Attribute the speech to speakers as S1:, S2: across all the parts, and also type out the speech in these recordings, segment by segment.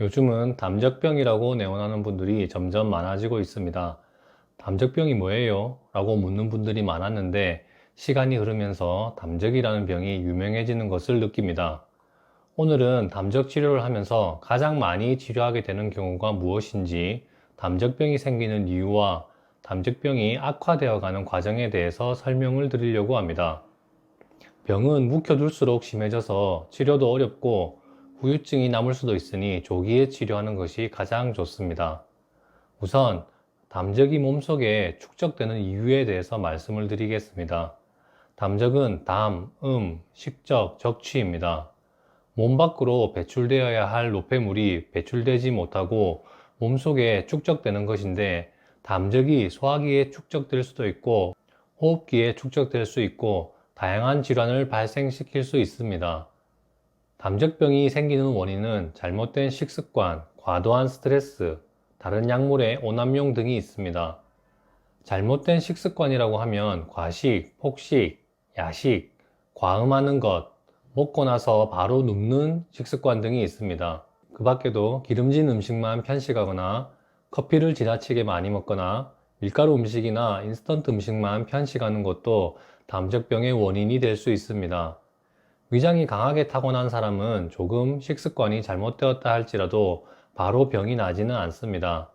S1: 요즘은 담적병이라고 내원하는 분들이 점점 많아지고 있습니다. 담적병이 뭐예요? 라고 묻는 분들이 많았는데 시간이 흐르면서 담적이라는 병이 유명해지는 것을 느낍니다. 오늘은 담적 치료를 하면서 가장 많이 치료하게 되는 경우가 무엇인지, 담적병이 생기는 이유와 담적병이 악화되어 가는 과정에 대해서 설명을 드리려고 합니다. 병은 묵혀둘수록 심해져서 치료도 어렵고 후유증이 남을 수도 있으니 조기에 치료하는 것이 가장 좋습니다. 우선 담적이 몸속에 축적되는 이유에 대해서 말씀을 드리겠습니다. 담적은 담, 음, 식적, 적취입니다. 몸 밖으로 배출되어야 할 노폐물이 배출되지 못하고 몸속에 축적되는 것인데 담적이 소화기에 축적될 수도 있고 호흡기에 축적될 수 있고 다양한 질환을 발생시킬 수 있습니다. 담적병이 생기는 원인은 잘못된 식습관, 과도한 스트레스, 다른 약물의 오남용 등이 있습니다. 잘못된 식습관이라고 하면 과식, 폭식, 야식, 과음하는 것, 먹고 나서 바로 눕는 식습관 등이 있습니다. 그 밖에도 기름진 음식만 편식하거나 커피를 지나치게 많이 먹거나 밀가루 음식이나 인스턴트 음식만 편식하는 것도 담적병의 원인이 될 수 있습니다. 위장이 강하게 타고난 사람은 조금 식습관이 잘못되었다 할지라도 바로 병이 나지는 않습니다.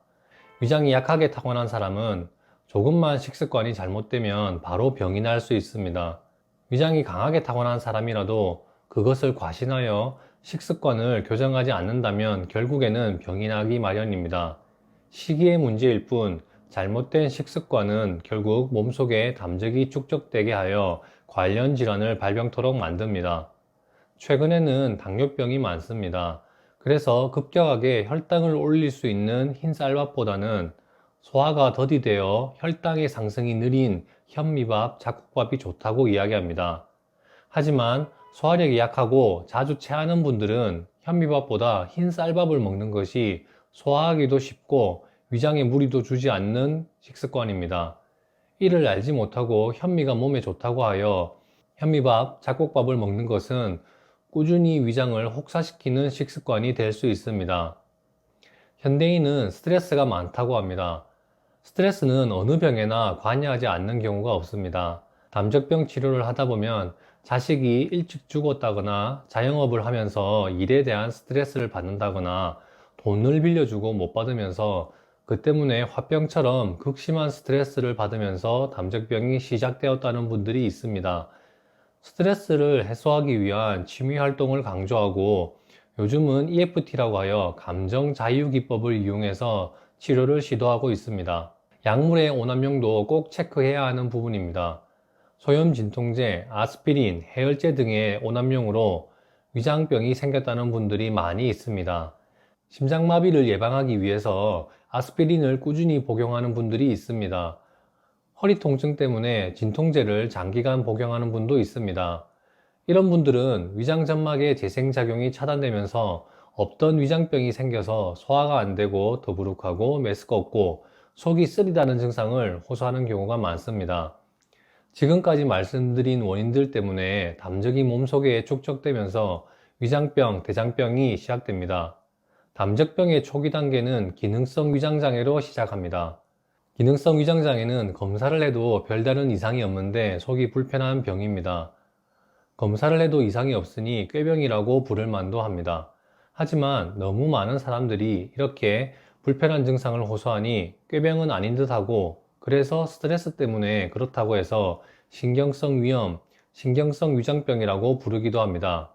S1: 위장이 약하게 타고난 사람은 조금만 식습관이 잘못되면 바로 병이 날 수 있습니다. 위장이 강하게 타고난 사람이라도 그것을 과신하여 식습관을 교정하지 않는다면 결국에는 병이 나기 마련입니다. 시기의 문제일 뿐 잘못된 식습관은 결국 몸속에 담적이 축적되게 하여 관련 질환을 발병토록 만듭니다. 최근에는 당뇨병이 많습니다. 그래서 급격하게 혈당을 올릴 수 있는 흰 쌀밥보다는 소화가 더디되어 혈당의 상승이 느린 현미밥, 잡곡밥이 좋다고 이야기합니다. 하지만 소화력이 약하고 자주 체하는 분들은 현미밥보다 흰 쌀밥을 먹는 것이 소화하기도 쉽고 위장에 무리도 주지 않는 식습관입니다. 이를 알지 못하고 현미가 몸에 좋다고 하여 현미밥, 잡곡밥을 먹는 것은 꾸준히 위장을 혹사시키는 식습관이 될 수 있습니다. 현대인은 스트레스가 많다고 합니다. 스트레스는 어느 병에나 관여하지 않는 경우가 없습니다. 담적병 치료를 하다 보면 자식이 일찍 죽었다거나 자영업을 하면서 일에 대한 스트레스를 받는다거나 돈을 빌려주고 못 받으면서 그 때문에 화병처럼 극심한 스트레스를 받으면서 담적병이 시작되었다는 분들이 있습니다. 스트레스를 해소하기 위한 취미 활동을 강조하고 요즘은 EFT라고 하여 감정 자유 기법을 이용해서 치료를 시도하고 있습니다. 약물의 오남용도 꼭 체크해야 하는 부분입니다. 소염 진통제, 아스피린, 해열제 등의 오남용으로 위장병이 생겼다는 분들이 많이 있습니다. 심장마비를 예방하기 위해서 아스피린을 꾸준히 복용하는 분들이 있습니다. 허리 통증 때문에 진통제를 장기간 복용하는 분도 있습니다. 이런 분들은 위장 점막의 재생작용이 차단되면서 없던 위장병이 생겨서 소화가 안 되고 더부룩하고 메스껍고 속이 쓰리다는 증상을 호소하는 경우가 많습니다. 지금까지 말씀드린 원인들 때문에 담적이 몸속에 축적되면서 위장병, 대장병이 시작됩니다. 담적병의 초기 단계는 기능성 위장장애로 시작합니다. 기능성 위장장애는 검사를 해도 별다른 이상이 없는데 속이 불편한 병입니다. 검사를 해도 이상이 없으니 꾀병이라고 부를 만도 합니다. 하지만 너무 많은 사람들이 이렇게 불편한 증상을 호소하니 꾀병은 아닌 듯하고 그래서 스트레스 때문에 그렇다고 해서 신경성 위염, 신경성 위장병이라고 부르기도 합니다.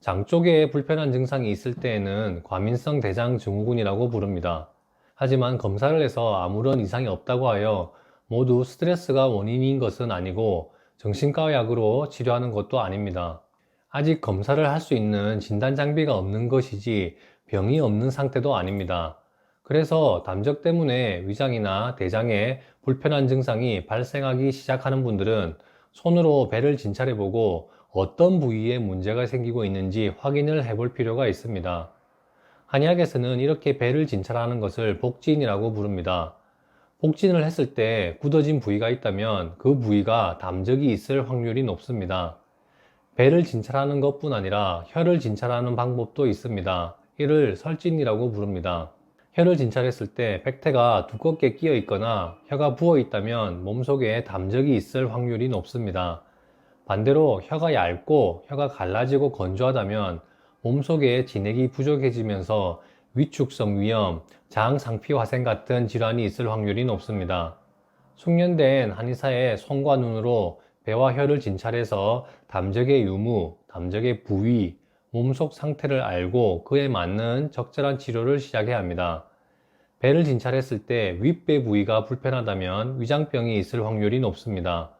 S1: 장 쪽에 불편한 증상이 있을 때에는 과민성 대장 증후군이라고 부릅니다. 하지만 검사를 해서 아무런 이상이 없다고 하여 모두 스트레스가 원인인 것은 아니고 정신과 약으로 치료하는 것도 아닙니다. 아직 검사를 할 수 있는 진단 장비가 없는 것이지 병이 없는 상태도 아닙니다. 그래서 담적 때문에 위장이나 대장에 불편한 증상이 발생하기 시작하는 분들은 손으로 배를 진찰해 보고 어떤 부위에 문제가 생기고 있는지 확인을 해볼 필요가 있습니다. 한의학에서는 이렇게 배를 진찰하는 것을 복진이라고 부릅니다. 복진을 했을 때 굳어진 부위가 있다면 그 부위가 담적이 있을 확률이 높습니다. 배를 진찰하는 것뿐 아니라 혀를 진찰하는 방법도 있습니다. 이를 설진이라고 부릅니다. 혀를 진찰했을 때 백태가 두껍게 끼어 있거나 혀가 부어 있다면 몸속에 담적이 있을 확률이 높습니다. 반대로 혀가 얇고 혀가 갈라지고 건조하다면 몸속에 진액이 부족해지면서 위축성 위염, 장상피화생 같은 질환이 있을 확률이 높습니다. 숙련된 한의사의 손과 눈으로 배와 혀를 진찰해서 담적의 유무, 담적의 부위, 몸속 상태를 알고 그에 맞는 적절한 치료를 시작해야 합니다. 배를 진찰했을 때 윗배 부위가 불편하다면 위장병이 있을 확률이 높습니다.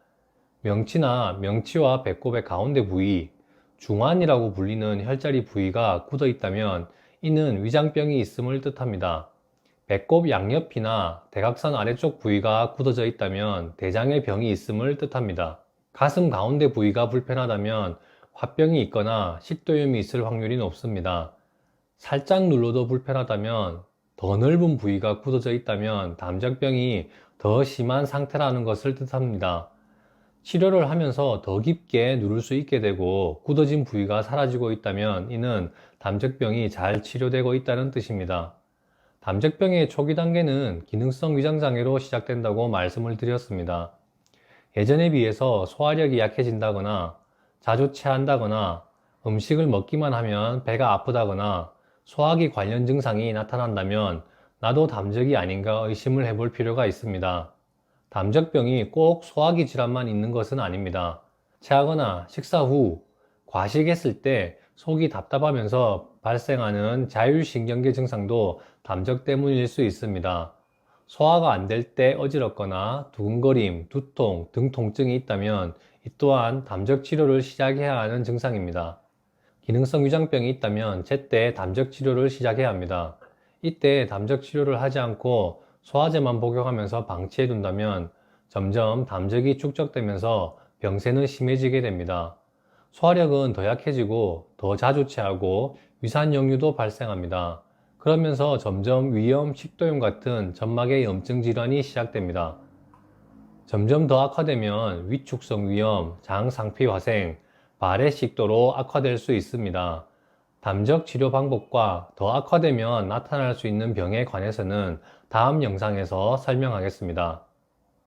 S1: 명치나 명치와 배꼽의 가운데 부위, 중환이라고 불리는 혈자리 부위가 굳어 있다면 이는 위장병이 있음을 뜻합니다. 배꼽 양옆이나 대각선 아래쪽 부위가 굳어져 있다면 대장의 병이 있음을 뜻합니다. 가슴 가운데 부위가 불편하다면 화병이 있거나 식도염이 있을 확률이 높습니다. 살짝 눌러도 불편하다면 더 넓은 부위가 굳어져 있다면 담적병이 더 심한 상태라는 것을 뜻합니다. 치료를 하면서 더 깊게 누를 수 있게 되고 굳어진 부위가 사라지고 있다면 이는 담적병이 잘 치료되고 있다는 뜻입니다. 담적병의 초기 단계는 기능성 위장장애로 시작된다고 말씀을 드렸습니다. 예전에 비해서 소화력이 약해진다거나 자주 체한다거나 음식을 먹기만 하면 배가 아프다거나 소화기 관련 증상이 나타난다면 나도 담적이 아닌가 의심을 해볼 필요가 있습니다. 담적병이 꼭 소화기 질환만 있는 것은 아닙니다. 체하거나 식사 후 과식했을 때 속이 답답하면서 발생하는 자율신경계 증상도 담적 때문일 수 있습니다. 소화가 안 될 때 어지럽거나 두근거림, 두통, 등 통증이 있다면 이 또한 담적 치료를 시작해야 하는 증상입니다. 기능성 위장병이 있다면 제때 담적 치료를 시작해야 합니다. 이때 담적 치료를 하지 않고 소화제만 복용하면서 방치해 둔다면 점점 담적이 축적되면서 병세는 심해지게 됩니다. 소화력은 더 약해지고 더 자주 체하고 위산 역류도 발생합니다. 그러면서 점점 위염, 식도염 같은 점막의 염증 질환이 시작됩니다. 점점 더 악화되면 위축성 위염, 장상피 화생, 발의 식도로 악화될 수 있습니다. 담적 치료 방법과 더 악화되면 나타날 수 있는 병에 관해서는 다음 영상에서 설명하겠습니다.